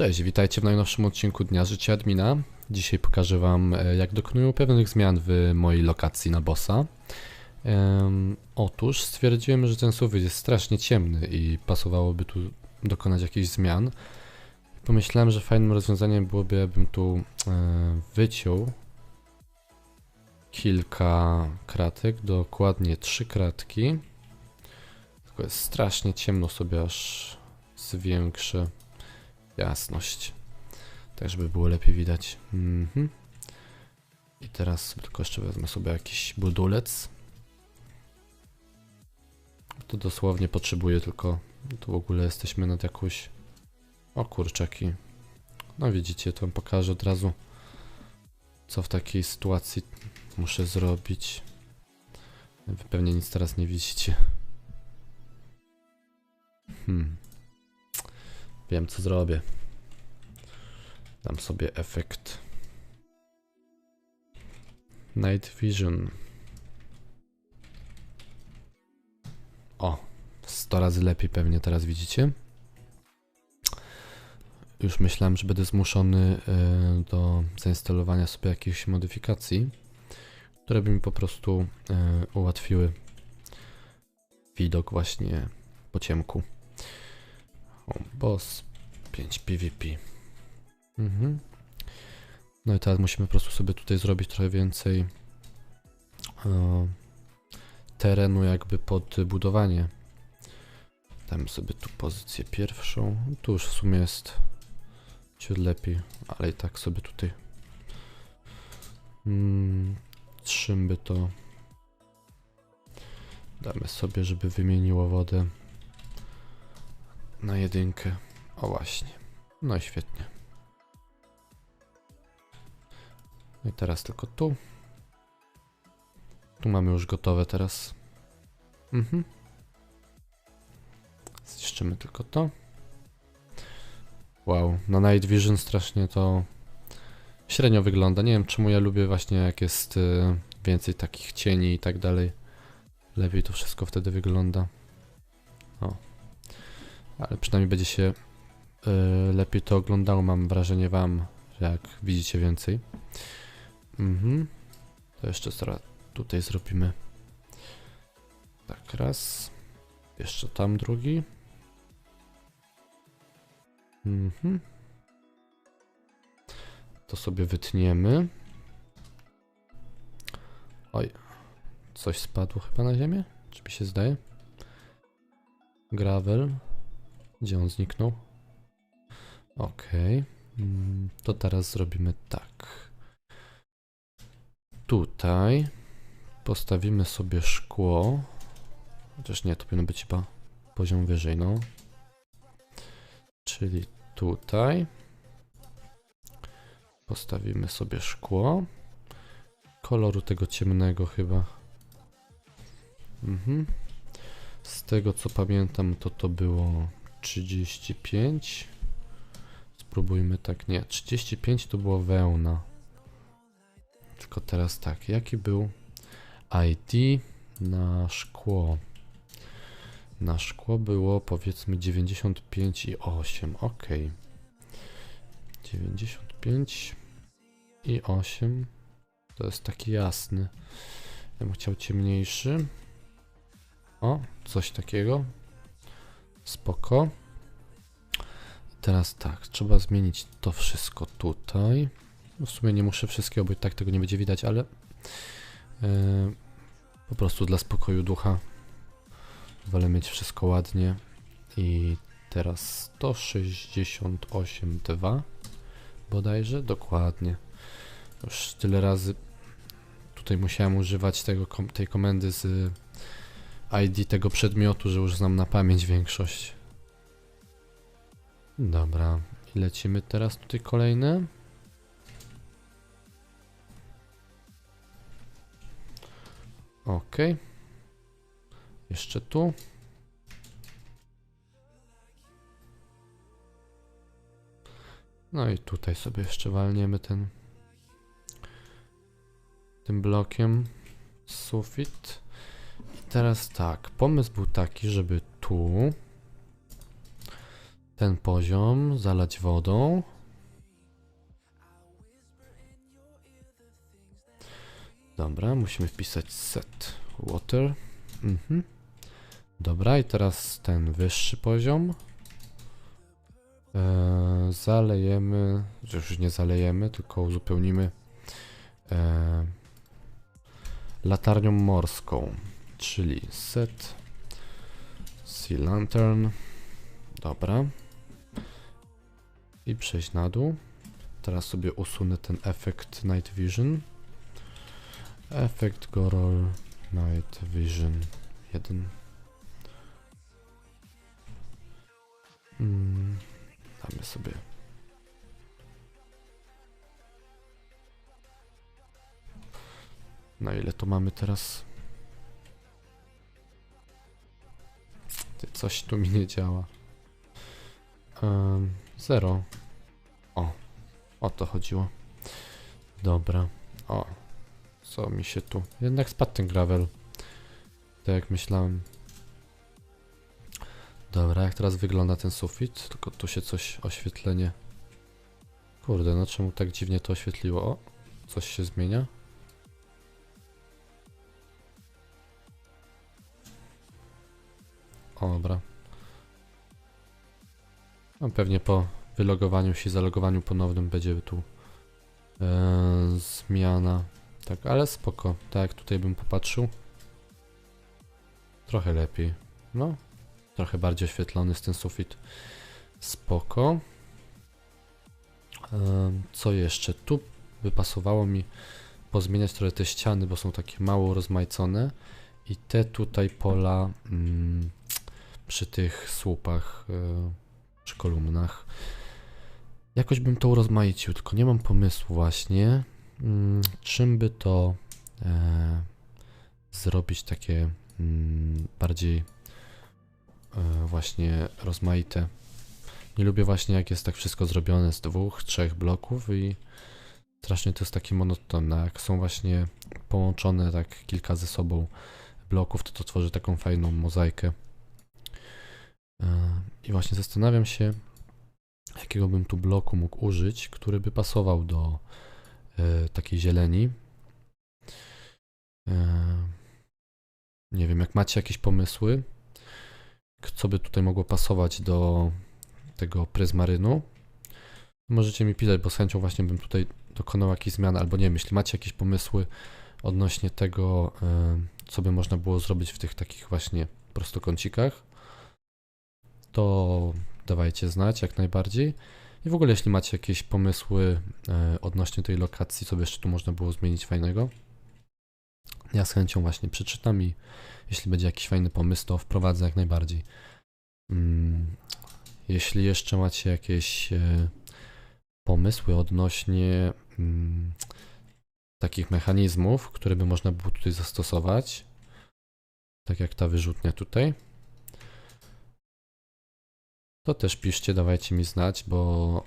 Cześć, witajcie w najnowszym odcinku Dnia Życia Admina. Dzisiaj pokażę wam e, jak dokonuję pewnych zmian w mojej lokacji na bossa. Em, otóż stwierdziłem, że ten sufit jest strasznie ciemny i pasowałoby tu dokonać jakichś zmian. Pomyślałem, że fajnym rozwiązaniem byłoby, abym tu e, wyciął kilka kratek, dokładnie trzy kratki. Tylko jest strasznie ciemno sobie aż zwiększę jasność. Tak, żeby było lepiej widać. Mhm. I teraz tylko jeszcze wezmę sobie jakiś budulec. To dosłownie potrzebuję tylko... Tu w ogóle jesteśmy nad jakąś... O kurczaki. No widzicie, to wam pokażę od razu co w takiej sytuacji muszę zrobić. Wy pewnie nic teraz nie widzicie. Hmm. Wiem co zrobię. Dam sobie efekt Night Vision. O, 100 razy lepiej pewnie teraz widzicie. Już myślałem, że będę zmuszony y, do zainstalowania sobie jakichś modyfikacji, które by mi po prostu y, ułatwiły widok właśnie po ciemku. Boss 5 PvP. Mhm. No i teraz musimy po prostu sobie tutaj zrobić trochę więcej e, terenu jakby pod budowanie. Damy sobie tu pozycję pierwszą. Tu już w sumie jest ciut lepiej, ale i tak sobie tutaj mm, to damy sobie, żeby wymieniło wodę na jedynkę. O właśnie. No świetnie. No I teraz tylko tu. Tu mamy już gotowe teraz. Mhm. Zniszczymy tylko to. Wow, na Night Vision strasznie to średnio wygląda. Nie wiem czemu ja lubię właśnie jak jest y, więcej takich cieni i tak dalej. Lepiej to wszystko wtedy wygląda. O. Ale przynajmniej będzie się y, lepiej to oglądało, mam wrażenie wam, jak widzicie więcej. Mhm. To jeszcze zaraz tutaj zrobimy. Tak, raz. Jeszcze tam drugi. Mhm. To sobie wytniemy. Oj. Coś spadło chyba na ziemię? Czy mi się zdaje? Gravel. Gdzie on zniknął? Okej. Okay. To teraz zrobimy tak. Tutaj postawimy sobie szkło. Chociaż nie, to powinno być chyba poziom wyżej, no. Czyli tutaj postawimy sobie szkło. Koloru tego ciemnego chyba. Mhm. Z tego co pamiętam, to to było 35. Spróbujmy tak, nie, 35 to było wełna. Tylko teraz tak, jaki był ID na szkło? Na szkło było powiedzmy 95 i 8, ok. 95 i 8 to jest taki jasny. Ja bym chciał ciemniejszy. O, coś takiego. Spoko. Teraz tak, trzeba zmienić to wszystko tutaj. No w sumie nie muszę wszystkiego, bo i tak tego nie będzie widać, ale yy, po prostu dla spokoju ducha wolę mieć wszystko ładnie. I teraz 168.2 bodajże, dokładnie. Już tyle razy tutaj musiałem używać tego, tej komendy z ID tego przedmiotu, że już znam na pamięć większość. Dobra, i lecimy teraz tutaj kolejne. Ok. Jeszcze tu. No i tutaj sobie jeszcze walniemy ten tym blokiem sufit. Teraz tak, pomysł był taki, żeby tu ten poziom zalać wodą. Dobra, musimy wpisać set water. Mhm. Dobra, i teraz ten wyższy poziom. Eee, zalejemy, już nie zalejemy, tylko uzupełnimy eee, latarnią morską, czyli set sea lantern. Dobra. I przejść na dół. Teraz sobie usunę ten efekt night vision. Efekt Gorol Night Vision 1. Mm, damy sobie. Na ile to mamy teraz? Coś tu mi nie działa. Um, zero. O, o to chodziło. Dobra. O, co mi się tu... Jednak spadł ten gravel. Tak jak myślałem. Dobra, jak teraz wygląda ten sufit? Tylko tu się coś, oświetlenie... Kurde, no czemu tak dziwnie to oświetliło? O, coś się zmienia? O, dobra. No pewnie po wylogowaniu się, zalogowaniu ponownym będzie tu e, zmiana. Tak, ale spoko. Tak tutaj bym popatrzył. Trochę lepiej. No, trochę bardziej oświetlony jest ten sufit. Spoko. Em, Co jeszcze? Tu by pasowało mi pozmieniać trochę te ściany, bo są takie mało rozmaicone. I te tutaj pola mm, przy tych słupach, e, przy kolumnach. Jakoś bym to urozmaicił, tylko nie mam pomysłu właśnie, mm, czym by to e, zrobić takie mm, bardziej e, właśnie rozmaite. Nie lubię właśnie jak jest tak wszystko zrobione z dwóch, trzech bloków i strasznie to jest takie monotonne. Jak są właśnie połączone tak kilka ze sobą bloków, to to tworzy taką fajną mozaikę. E, I właśnie zastanawiam się, jakiego bym tu bloku mógł użyć, który by pasował do e, takiej zieleni. E, nie wiem, jak macie jakieś pomysły, co by tutaj mogło pasować do tego pryzmarynu, możecie mi pisać, bo z chęcią właśnie bym tutaj dokonał jakichś zmian, albo nie wiem, jeśli macie jakieś pomysły odnośnie tego, co by można było zrobić w tych takich właśnie prostokącikach, to dawajcie znać jak najbardziej. I w ogóle, jeśli macie jakieś pomysły e, odnośnie tej lokacji, co by jeszcze tu można było zmienić fajnego, ja z chęcią właśnie przeczytam i jeśli będzie jakiś fajny pomysł, to wprowadzę jak najbardziej. Mm, jeśli jeszcze macie jakieś e, pomysły odnośnie mm, takich mechanizmów, które by można było tutaj zastosować, tak jak ta wyrzutnia tutaj, to też piszcie, dawajcie mi znać, bo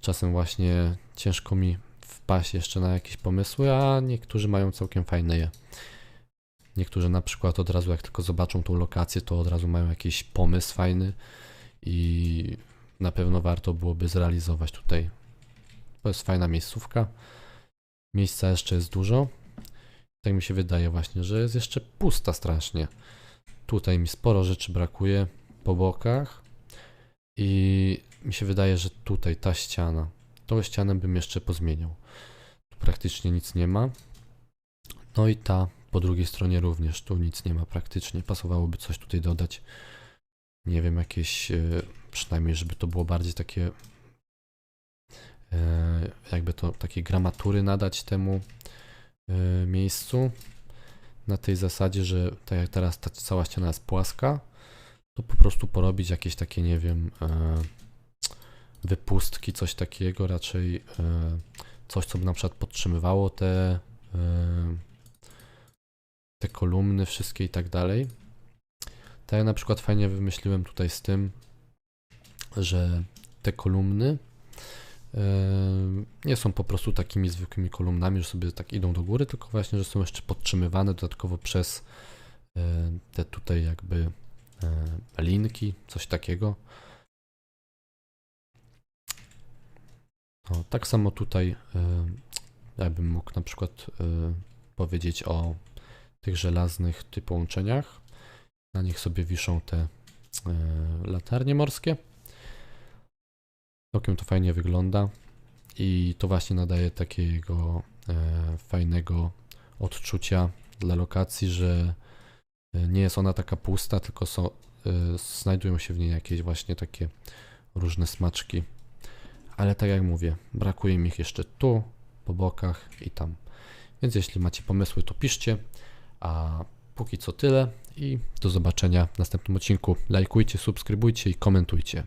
czasem właśnie ciężko mi wpaść jeszcze na jakieś pomysły, a niektórzy mają całkiem fajne je. Niektórzy na przykład od razu jak tylko zobaczą tą lokację, to od razu mają jakiś pomysł fajny i na pewno warto byłoby zrealizować tutaj. To jest fajna miejscówka. Miejsca jeszcze jest dużo. Tak mi się wydaje właśnie, że jest jeszcze pusta strasznie. Tutaj mi sporo rzeczy brakuje po bokach. I mi się wydaje, że tutaj ta ściana, tą ścianę bym jeszcze pozmieniał. Tu praktycznie nic nie ma. No i ta po drugiej stronie również, tu nic nie ma praktycznie. Pasowałoby coś tutaj dodać. Nie wiem, jakieś, e, przynajmniej żeby to było bardziej takie, e, jakby to takie gramatury nadać temu e, miejscu. Na tej zasadzie, że tak jak teraz ta cała ściana jest płaska, to po prostu porobić jakieś takie, nie wiem, e, wypustki, coś takiego, raczej e, coś, co by na przykład podtrzymywało te, e, te kolumny wszystkie i tak dalej. Tak na przykład fajnie wymyśliłem tutaj z tym, że te kolumny nie są po prostu takimi zwykłymi kolumnami, że sobie tak idą do góry, tylko właśnie, że są jeszcze podtrzymywane dodatkowo przez te tutaj jakby E, linki, coś takiego. O, tak samo tutaj e, ja bym mógł na przykład e, powiedzieć o tych żelaznych typu połączeniach. Na nich sobie wiszą te latarnie morskie. Całkiem to fajnie wygląda i to właśnie nadaje takiego fajnego odczucia dla lokacji, że nie jest ona taka pusta, tylko są, e, znajdują się w niej jakieś właśnie takie różne smaczki. Ale tak jak mówię, brakuje mi ich jeszcze tu, po bokach i tam. Więc jeśli macie pomysły, to piszcie. A póki co tyle i do zobaczenia w następnym odcinku. Lajkujcie, subskrybujcie i komentujcie.